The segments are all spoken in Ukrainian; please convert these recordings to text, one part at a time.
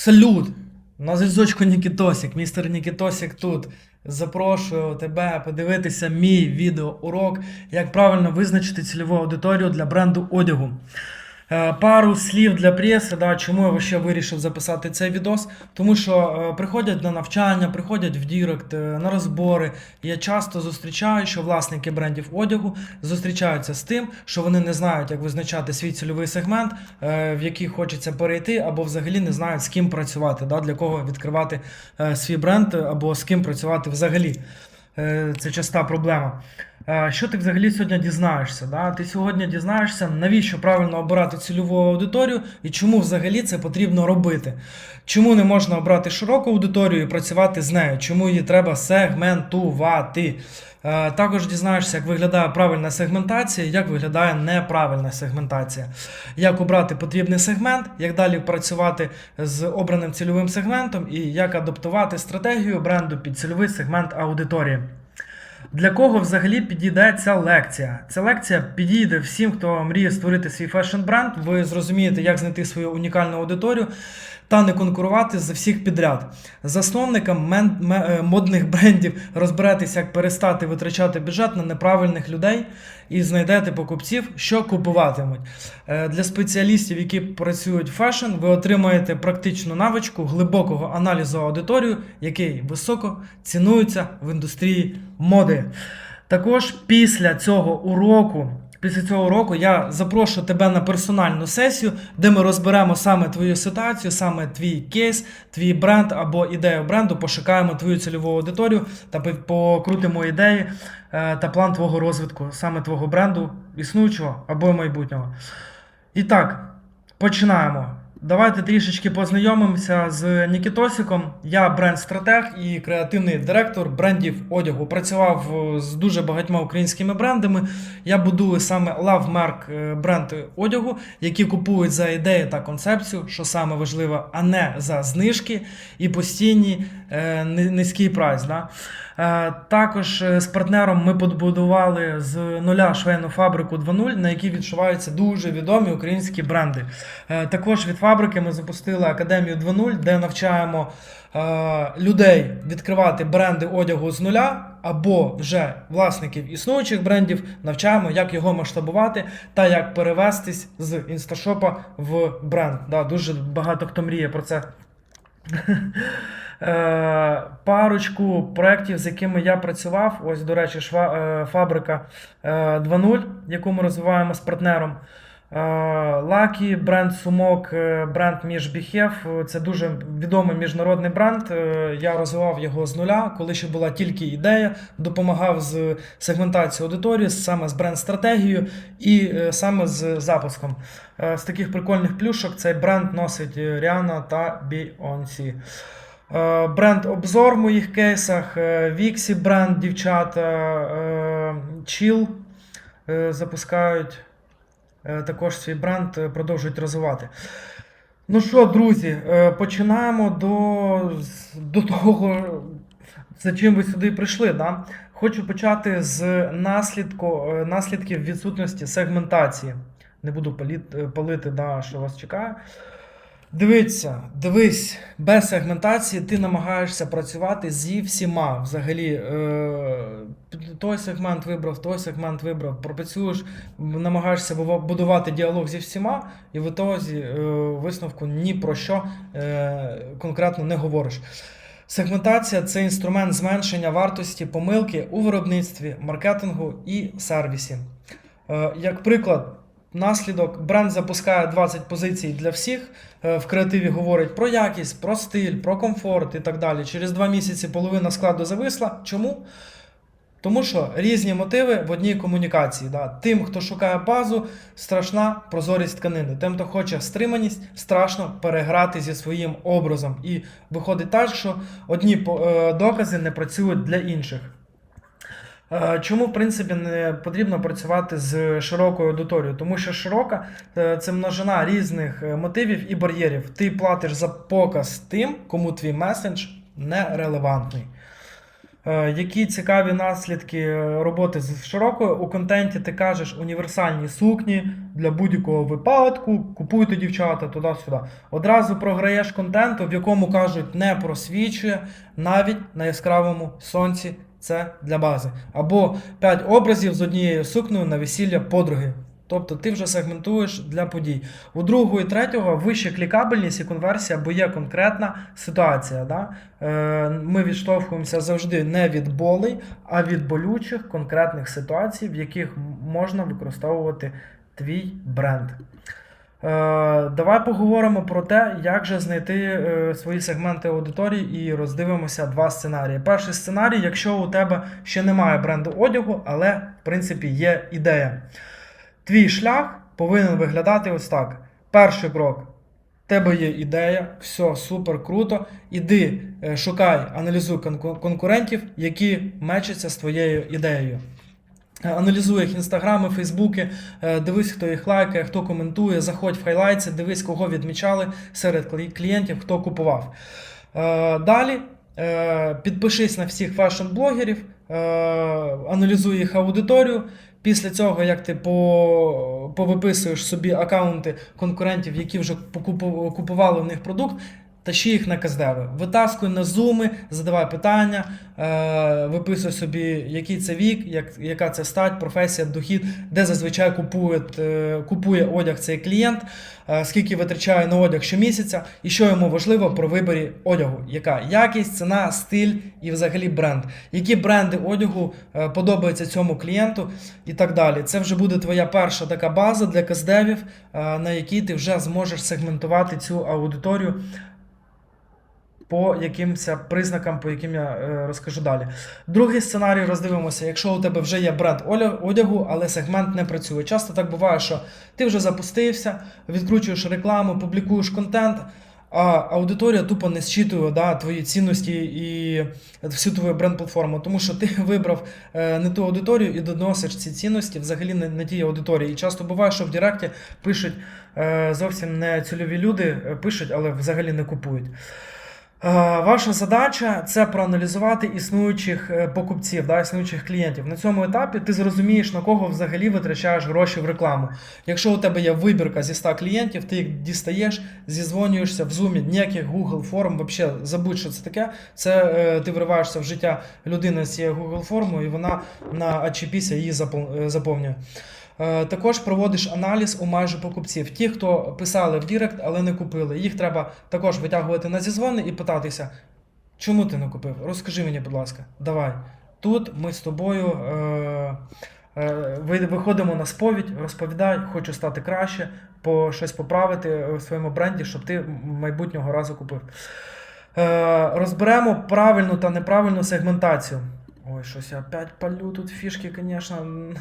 Салют! На зв'язочку Нікітосік, містер Нікітосік тут. Запрошую тебе подивитися мій відеоурок, як правильно визначити цільову аудиторію для бренду одягу. Е, Пару слів для преси, да, чому я ще вирішив записати цей відос. Тому що е, приходять на навчання, приходять в Дірект, е, на розбори. Я часто зустрічаю, що власники брендів одягу зустрічаються з тим, що вони не знають, як визначати свій цільовий сегмент, в який хочеться перейти, або взагалі не знають, з ким працювати, да, для кого відкривати свій бренд, або з ким працювати взагалі. Це часта проблема. Е, Що ти взагалі сьогодні дізнаєшся? Да? Ти сьогодні дізнаєшся, навіщо правильно обирати цільову аудиторію і чому взагалі це потрібно робити. Чому не можна обрати широку аудиторію і працювати з нею? Чому її треба сегментувати? Е, Також дізнаєшся, як виглядає правильна сегментація, як виглядає неправильна сегментація. Як обрати потрібний сегмент, як далі працювати з обраним цільовим сегментом і як адаптувати стратегію бренду під цільовий сегмент аудиторії. Для кого взагалі підійде ця лекція? Ця лекція підійде всім, хто мріє створити свій фешн-бренд. Ви зрозумієте, як знайти свою унікальну аудиторію та не конкурувати за всіх підряд. Засновникам е, модних брендів розберетеся, як перестати витрачати бюджет на неправильних людей і знайдете покупців, що купуватимуть. Е, Для спеціалістів, які працюють в фешн, ви отримаєте практичну навичку глибокого аналізу аудиторії, який високо цінується в індустрії моди. Також після цього уроку. Після цього уроку я запрошу тебе на персональну сесію, де ми розберемо саме твою ситуацію, саме твій кейс, твій бренд або ідею бренду, пошукаємо твою цільову аудиторію та покрутимо ідеї е, та план твого розвитку, саме твого бренду, існуючого або майбутнього. І так, починаємо. Давайте трішечки познайомимося з Нікітосиком. Я бренд-стратег і креативний директор брендів одягу. Працював е, з дуже багатьма українськими брендами. Я будую саме Love Mark е, бренд одягу, які купують за ідею та концепцію, що саме важливо, а не за знижки і постійні е, низький прайс. Да? Е, Також е, з партнером ми побудували з нуля швейну фабрику 2.0, на якій відшиваються дуже відомі українські бренди. Е, Також від фабрики ми запустили академію 2.0, де навчаємо людей відкривати бренди одягу з нуля. Або вже власників існуючих брендів навчаємо, як його масштабувати та як перевестись з інсташопа в бренд. Да, дуже багато хто мріє про це. Е, Парочку проєктів, з якими я працював. Ось, до речі, шва, е, фабрика е, 2.0, яку ми розвиваємо з партнером. Лакі, бренд Сумок, е, бренд Між Біхев. Це дуже відомий міжнародний бренд. Е, Я розвивав його з нуля, коли ще була тільки ідея, допомагав з сегментацією аудиторії, саме з бренд-стратегією і е, саме з запуском. Е, З таких прикольних плюшок цей бренд носить е, Ріана та. Е, Бренд обзор в моїх кейсах, е, Віксі бренд, дівчата, е, Chill е, запускають е, також свій бренд, е, продовжують розвивати. Ну що, друзі, е, починаємо до, до того, за чим ви сюди прийшли. Да? Хочу почати з наслідку, е, наслідків відсутності сегментації. Не буду е, палити, да, що вас чекає. Дивіться, дивись, без сегментації ти намагаєшся працювати зі всіма. Взагалі, е, той сегмент вибрав, той сегмент вибрав, пропрацюєш, намагаєшся будувати діалог зі всіма, і в ітозі е, висновку ні про що е, конкретно не говориш. Сегментація це інструмент зменшення вартості помилки у виробництві, маркетингу і сервісі. Е, Як приклад, наслідок бренд запускає 20 позицій для всіх. е, В креативі говорить про якість, про стиль, про комфорт і так далі. Через два місяці половина складу зависла. Чому? Тому що різні мотиви в одній комунікації. Да. Тим, хто шукає базу, страшна прозорість тканини. Тим, хто хоче стриманість, страшно переграти зі своїм образом. І виходить так, що одні е, докази не працюють для інших. Е, Чому, в принципі, не потрібно працювати з широкою аудиторією? Тому що широка е, це множина різних е, мотивів і бар'єрів. Ти платиш за показ тим, кому твій месендж не релевантний. Які цікаві наслідки роботи з широкою у контенті ти кажеш універсальні сукні для будь-якого випадку, купуйте дівчата туди-сюди. Одразу програєш контенту, в якому кажуть не просвічує навіть на яскравому сонці. Це для бази. Або 5 образів з однією сукнею на весілля подруги. Тобто ти вже сегментуєш для подій. У другого і третього вища клікабельність і конверсія, бо є конкретна ситуація. Да? Е, ми відштовхуємося завжди не від болей, а від болючих конкретних ситуацій, в яких можна використовувати твій бренд. Е, давай поговоримо про те, як же знайти е, свої сегменти аудиторії і роздивимося два сценарії. Перший сценарій, якщо у тебе ще немає бренду одягу, але в принципі є ідея. Твій шлях повинен виглядати ось так. Перший крок. Тебе є ідея, все супер круто. Іди, е, шукай, аналізуй конкурентів, які мечаться з твоєю ідеєю. Е, Аналізуй їх інстаграми, фейсбуки, е, дивись, хто їх лайкає, хто коментує, заходь в хайлайтси, дивись, кого відмічали серед клієнтів, хто купував. Е, Далі підпишись на всіх фешн-блогерів, аналізуй їх аудиторію. Після цього, як ти по, повиписуєш собі аккаунти конкурентів, які вже купували в них продукт, тащи їх на каздеви. Витаскуй на зуми, задавай питання, е, виписуй собі, який це вік, як, яка це стать, професія, дохід, де зазвичай купує, е, купує одяг цей клієнт, е, скільки витрачає на одяг щомісяця, і що йому важливо про виборі одягу, яка якість, ціна, стиль і взагалі бренд. Які бренди одягу е, подобаються цьому клієнту і так далі. Це вже буде твоя перша така база для каздевів, е, на якій ти вже зможеш сегментувати цю аудиторію по якимось признакам, по яким я е, розкажу далі. Другий сценарій роздивимося, якщо у тебе вже є бренд одягу, але сегмент не працює. Часто так буває, що ти вже запустився, відкручуєш рекламу, публікуєш контент. А аудиторія тупо не зчитує да, твої цінності і всю твою бренд-платформу, тому що ти вибрав е, не ту аудиторію і доносиш ці цінності взагалі не, не тій аудиторії. І часто буває, що в Директі пишуть е, зовсім не цільові люди, пишуть, але взагалі не купують. Е, Ваша задача це проаналізувати існуючих е, покупців, да, існуючих клієнтів. На цьому етапі ти зрозумієш, на кого взагалі витрачаєш гроші в рекламу. Якщо у тебе є вибірка зі 100 клієнтів, ти їх дістаєш, зізвонюєшся в Zoom, ніяких Google форм, взагалі забудь, що це таке. Це е, ти вриваєшся в життя людини з цією Google формою, і вона на HPC її заповнює. Е, Також проводиш аналіз у майже покупців. Ті, хто писали в Дірект, але не купили. Їх треба також витягувати на зізвони і питатися, чому ти не купив? Розкажи мені, будь ласка, давай. Тут ми з тобою е, е, виходимо на сповідь, розповідай, хочу стати краще, по щось поправити в своєму бренді, щоб ти майбутнього разу купив. Е, розберемо правильну та неправильну сегментацію. Ой, щось я опять палю тут фішки, звісно,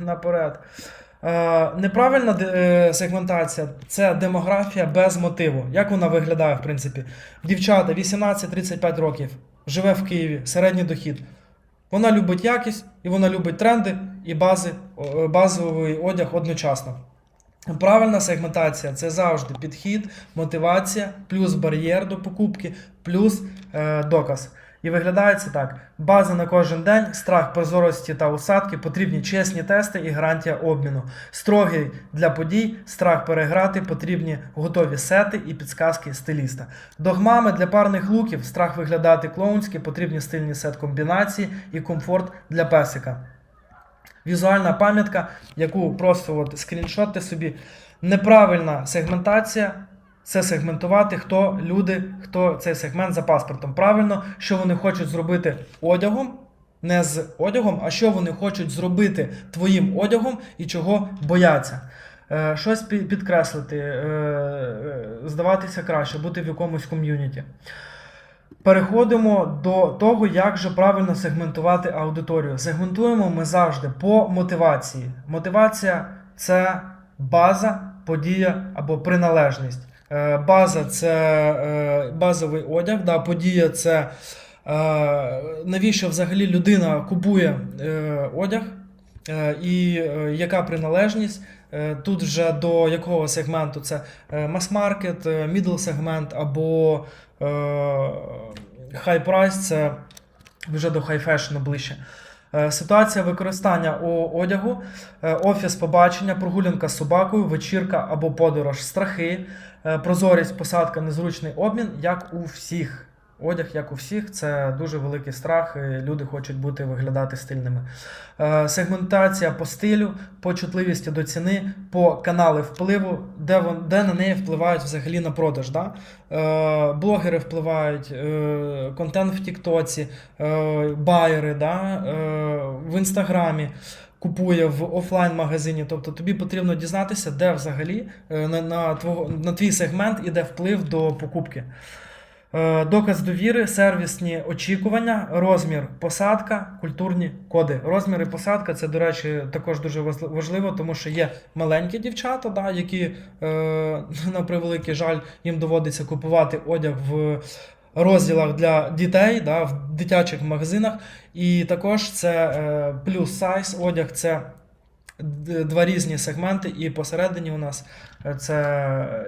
наперед. Е, неправильна е, сегментація це демографія без мотиву. Як вона виглядає, в принципі? Дівчата 18-35 років, живе в Києві, середній дохід. Вона любить якість, і вона любить тренди і бази, базовий одяг одночасно. Правильна сегментація це завжди підхід, мотивація, плюс бар'єр до покупки, плюс е, доказ. І виглядає це так: база на кожен день, страх прозорості та усадки, потрібні чесні тести і гарантія обміну. Строгий для подій, страх переграти, потрібні готові сети і підсказки стиліста. Догмами для парних луків, страх виглядати клоунськи, потрібні стильні сет комбінації і комфорт для песика. Візуальна пам'ятка, яку просто от скріншотти собі. Неправильна сегментація це сегментувати, хто люди, хто цей сегмент за паспортом. Правильно, що вони хочуть зробити одягом, не з одягом, а що вони хочуть зробити твоїм одягом і чого бояться. Е, щось підкреслити, е, е, здаватися краще, бути в якомусь ком'юніті. Переходимо до того, як же правильно сегментувати аудиторію. Сегментуємо ми завжди по мотивації. Мотивація це база, подія або приналежність. Е, База це е, базовий одяг, да, подія це е, навіщо взагалі людина купує одяг, і яка приналежність. Тут вже до якого сегменту це мас-маркет, мідл сегмент або high price це вже до хай-фешну ближче. Е, Ситуація використання одягу, е, офіс побачення, прогулянка з собакою, вечірка або подорож, страхи, е, прозорість, посадка, незручний обмін, як у всіх. Одяг, як у всіх, це дуже великий страх. і Люди хочуть бути виглядати стильними. Е, Сегментація по стилю, по чутливості до ціни, по канали впливу, де, вон, де на неї впливають взагалі на продаж. Да? Е, Блогери впливають, е, контент в Тіктоці, е, байери да? е, в інстаграмі. Купує в офлайн-магазині, тобто тобі потрібно дізнатися, де взагалі е, на, на, твого, на твій сегмент іде вплив до покупки. Е, Доказ довіри, сервісні очікування, розмір, посадка, культурні коди. Розмір і посадка це, до речі, також дуже важливо, тому що є маленькі дівчата, да, які, е, на превеликий жаль, їм доводиться купувати одяг в розділах для дітей, да, в дитячих магазинах. І також це е, плюс сайз одяг, це два різні сегменти, і посередині у нас це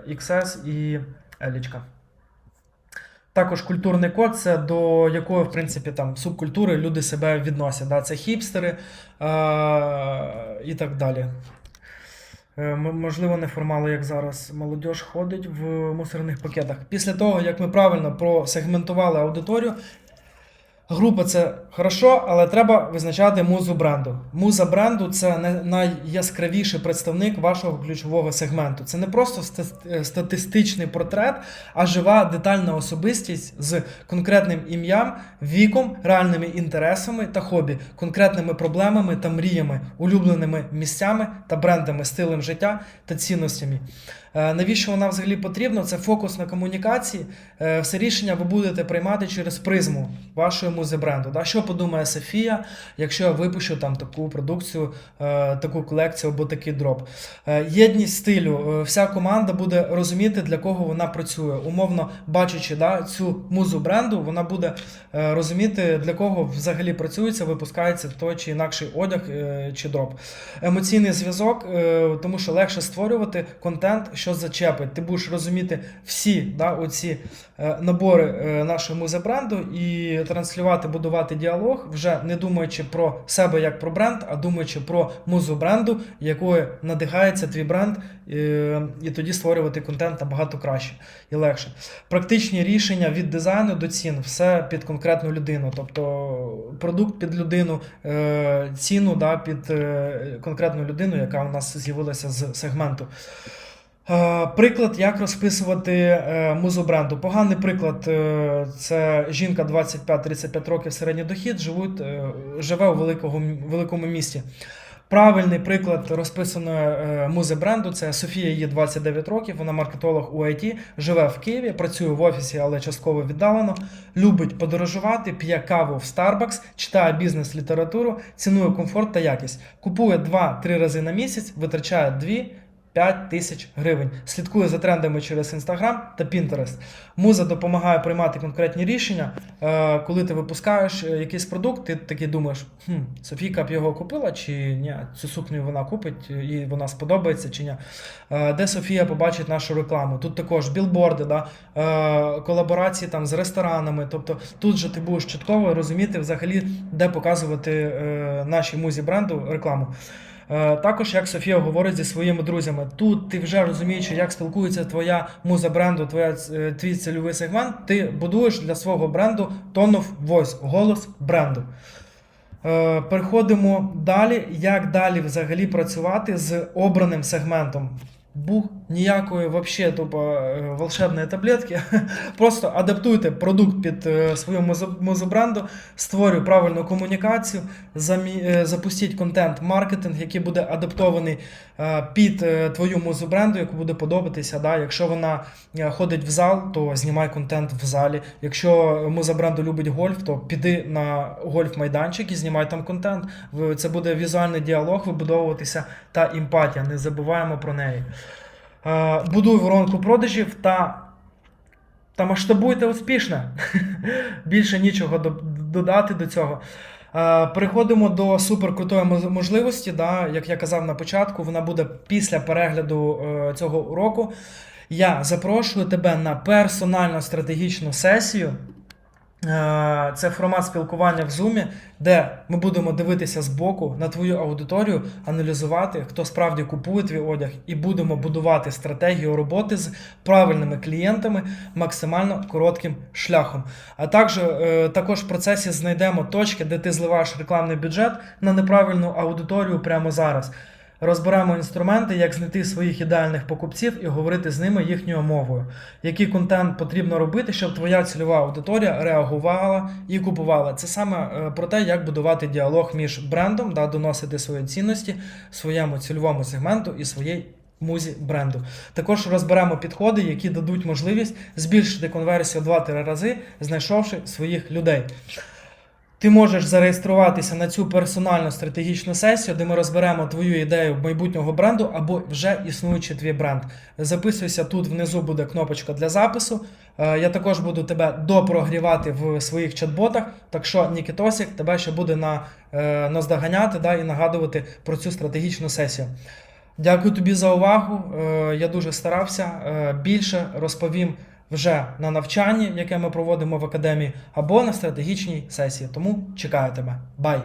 XS і Елічка. Також культурний код це до якої, в принципі, там субкультури люди себе відносять. Да? Це хіпстери е- і так далі. Е, не формали, як зараз молодь ходить в мусорних пакетах. Після того, як ми правильно просегментували аудиторію, група це хорошо, але треба визначати музу бренду. Муза бренду це найяскравіший представник вашого ключового сегменту. Це не просто е, статистичний портрет, а жива детальна особистість з конкретним ім'ям, віком, реальними інтересами та хобі, конкретними проблемами та мріями, улюбленими місцями та брендами, стилем життя та цінностями. Е, Навіщо вона взагалі потрібна? Це фокус на комунікації. Е, Все рішення ви будете приймати через призму вашої музи бренду. Да? Що подумає Софія, якщо я випущу там таку продукцію, е, таку колекцію або такий дроп? Е, Єдність стилю. Е, Вся команда буде розуміти, для кого вона працює. Умовно бачачи да, цю музу бренду, вона буде розуміти, для кого взагалі працюється, випускається той чи інакший одяг чи дроп. Емоційний зв'язок, тому що легше створювати контент, що зачепить. Ти будеш розуміти всі да, оці набори нашого музи бренду і транслювати, будувати діалог, вже не думаючи про себе як про бренд, а думаючи про музу бренду, якою надихається твій бренд, е, і тоді створювати контент набагато краще і легше. Практичні рішення від дизайну до цін, все під конкретну людину. Тобто продукт під людину, е, ціну да, під е, конкретну людину, яка у нас з'явилася з сегменту. Е, Приклад, як розписувати е, музу бренду. Поганий приклад е, це жінка 25-35 років середній дохід, живуть, живе у великого, великому місті. Правильний приклад розписаної музи бренду це Софія, їй 29 років, вона маркетолог у IT, живе в Києві, працює в офісі, але частково віддалено. Любить подорожувати, п'є каву в Starbucks, читає бізнес-літературу, цінує комфорт та якість. Купує 2-3 рази на місяць, витрачає 2 5 тисяч гривень. Слідкує за трендами через Instagram та Pinterest. Муза допомагає приймати конкретні рішення. Е, Коли ти випускаєш е, якийсь продукт, ти такий думаєш, хм, Софійка б його купила чи ні, цю сукню вона купить, і вона сподобається чи ні. Е, Де Софія побачить нашу рекламу? Тут також білборди, да? колаборації там з ресторанами. Тобто тут же ти будеш чітково розуміти взагалі, де показувати нашій музі бренду рекламу. Е, Також, як Софія говорить зі своїми друзями, тут ти вже розумієш, як спілкується твоя муза бренду, твоя, е, твій цільовий сегмент, ти будуєш для свого бренду tone of voice, голос бренду. Е, Переходимо далі, як далі взагалі працювати з обраним сегментом. Ніякої вообще тупо е, волшебної таблетки. Просто адаптуйте продукт під е, свою музобренду, створюй правильну комунікацію, е, запустіть контент-маркетинг, який буде адаптований під твою музобренду, яку буде подобатися. Да? Якщо вона ходить в зал, то знімай контент в залі. Якщо музабренду любить гольф, то піди на гольф-майданчик і знімай там контент. Це буде візуальний діалог, вибудовуватися та емпатія. Не забуваємо про неї. Е, Будуй воронку продажів та, та масштабуйте успішно. Більше нічого додати до цього. Е, Переходимо до суперкрутої можливості. Да, як я казав на початку, вона буде після перегляду е, цього уроку. Я запрошую тебе на персональну стратегічну сесію Це формат спілкування в Zoom, де ми будемо дивитися збоку на твою аудиторію, аналізувати, хто справді купує твій одяг, і будемо будувати стратегію роботи з правильними клієнтами максимально коротким шляхом. А також, е, також в процесі знайдемо точки, де ти зливаєш рекламний бюджет на неправильну аудиторію прямо зараз. Розберемо інструменти, як знайти своїх ідеальних покупців і говорити з ними їхньою мовою. Який контент потрібно робити, щоб твоя цільова аудиторія реагувала і купувала. Це саме е, про те, як будувати діалог між брендом, да, доносити свої цінності своєму цільовому сегменту і своїй музі бренду. Також розберемо підходи, які дадуть можливість збільшити конверсію в 2-3 рази, знайшовши своїх людей. Ти можеш зареєструватися на цю персональну стратегічну сесію, де ми розберемо твою ідею майбутнього бренду або вже існуючий твій бренд. Записуйся тут внизу буде кнопочка для запису. Е, Я також буду тебе допрогрівати в своїх чат-ботах. Так що Нікітосік тебе ще буде на, е, наздоганяти да, і нагадувати про цю стратегічну сесію. Дякую тобі за увагу. Е, Я дуже старався. Більше розповім вже на навчанні, яке ми проводимо в академії, або на стратегічній сесії. Тому чекаю тебе. Бай!